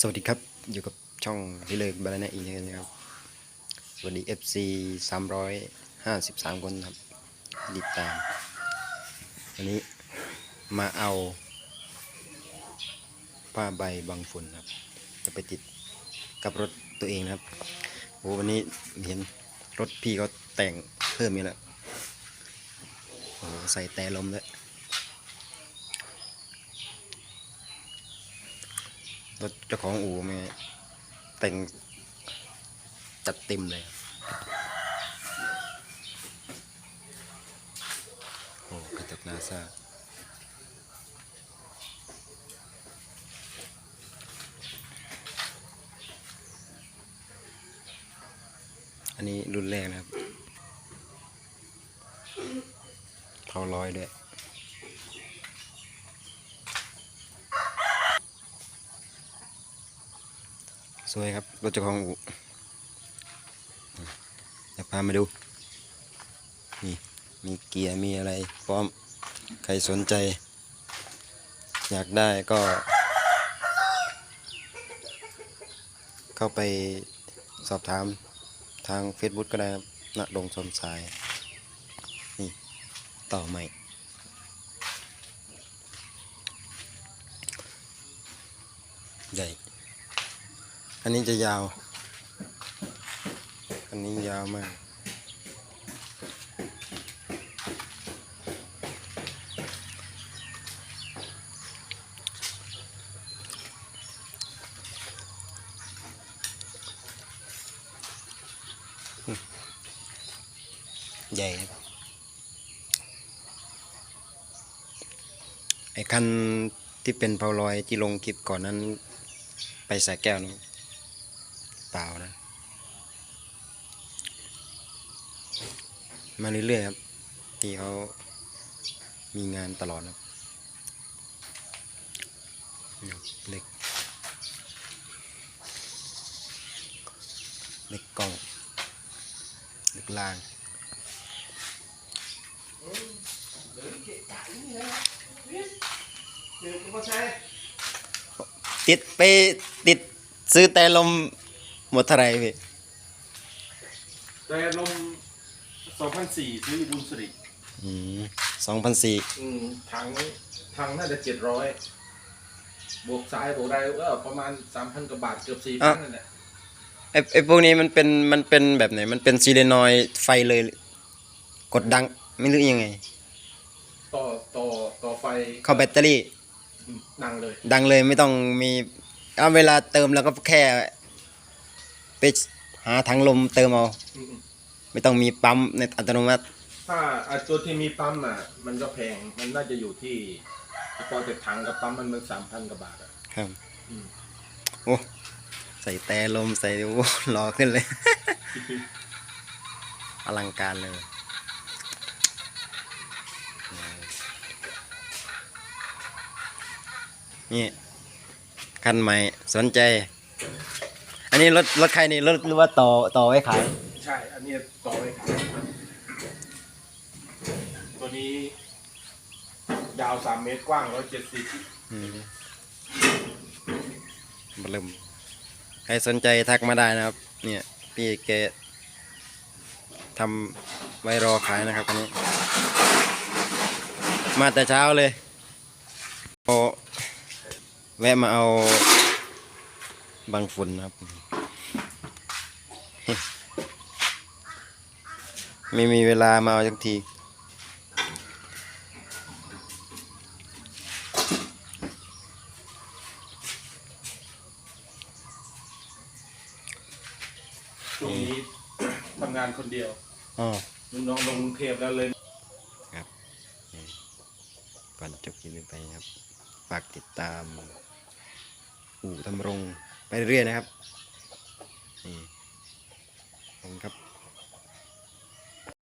สวัสดีครับ อยู่กับช่องพี่เลิกบาลานาอีกนะครับสวัสดี FC 353 คนครับติดตามวันนี้มาเอา ผ้าใบบังฝุ่นครับ จะไปติดกับรถตัวเองนะครับโอ้วันนี้เห็นรถพี่เขาแต่งเพิ่มอีกแล้วโอ้ใส่แต่ลมด้วย รถเจ้าของอู่ไม่แต่งจัดเต็มเลยโอ้กระจกนาซาอันนี้รุ่นแรกนะครับเผาร้อยด้วย สวยครับรถเจ้าของอู่จะพามาดู นี่มีเกียร์มีอะไรพร้อมใครสนใจ อยากได้ก็ เข้าไปสอบถามทาง Facebook ก็ได้ครับณดงสมสาย นี่ ต่อใหม่ ใหญ่ อันนี้จะยาว อันนี้ยาวมาก ใหญ่ครับไอ้คันที่เป็นเผาลอยที่ลงคลิปก่อนนั้นไปสาแก้วนะ เปล่านะ มาเรื่อยๆครับพี่เขามีงานตลอดครับนี่เล็กเล็กกล้องเล็กล่างติดไปติดซื้อแต่ลม หมดเท่าไหรพี่แต่ลม2004ซื้อบุญสิริอืมสองพันสี่อืมถังถังน่าจะ700บวกซ้ายบวกได้ก็ประมาณ3,000กว่าบาทเกือบ4,000นั่นแหละไอ้ไอ้พวกนี้มันเป็นมันเป็นแบบไหน มันเป็นซีเรนอยด์ไฟเลย กดดังไม่รู้ยังไง ต่อต่อต่อไฟเข้าแบตเตอรี่อืมดังเลย ดังเลยไม่ต้องมีเอาเวลาเติมแล้วก็แค่ ไปหาถังลมเติมเอาอืมไม่ต้องมีปั๊มในอัตโนมัติถ้าไอ้ตัวที่มีปั๊มอะ มันก็แพงมันน่าจะอยู่ที่พอแต่ถังกับปั๊มมันมัน3,000กว่าบาทอะ ครับอืม โอ้ใส่แต่ลมใส่โอ้รอขึ้นเลย อลังการเลย นี่ คันใหม่สนใจ อันนี้รถรถใครนี่รถหรือว่าต่อต่อไว้ขายใช่ อันนี้ต่อไว้ขายตัวนี้ ยาว3เมตรกว้าง170อืมบลืมใครสนใจทักมาได้นะครับ เนี่ยพี่แกทำไว้รอขายนะครับคันนี้ มาแต่เช้าเลยพอแวะมาเอาบางฝุ่นนะครับ ไม่มีเวลามาเอาจังที ช่วงนี้ทำงานคนเดียวอ๋อลูกน้องลงกรุงเทพแล้วเลยก่อนจบคลิปนี้ไปนะครับ ฝากติดตาม อู่ทำรงไปเรื่อยๆนะครับนี่ขอบ คุณครับ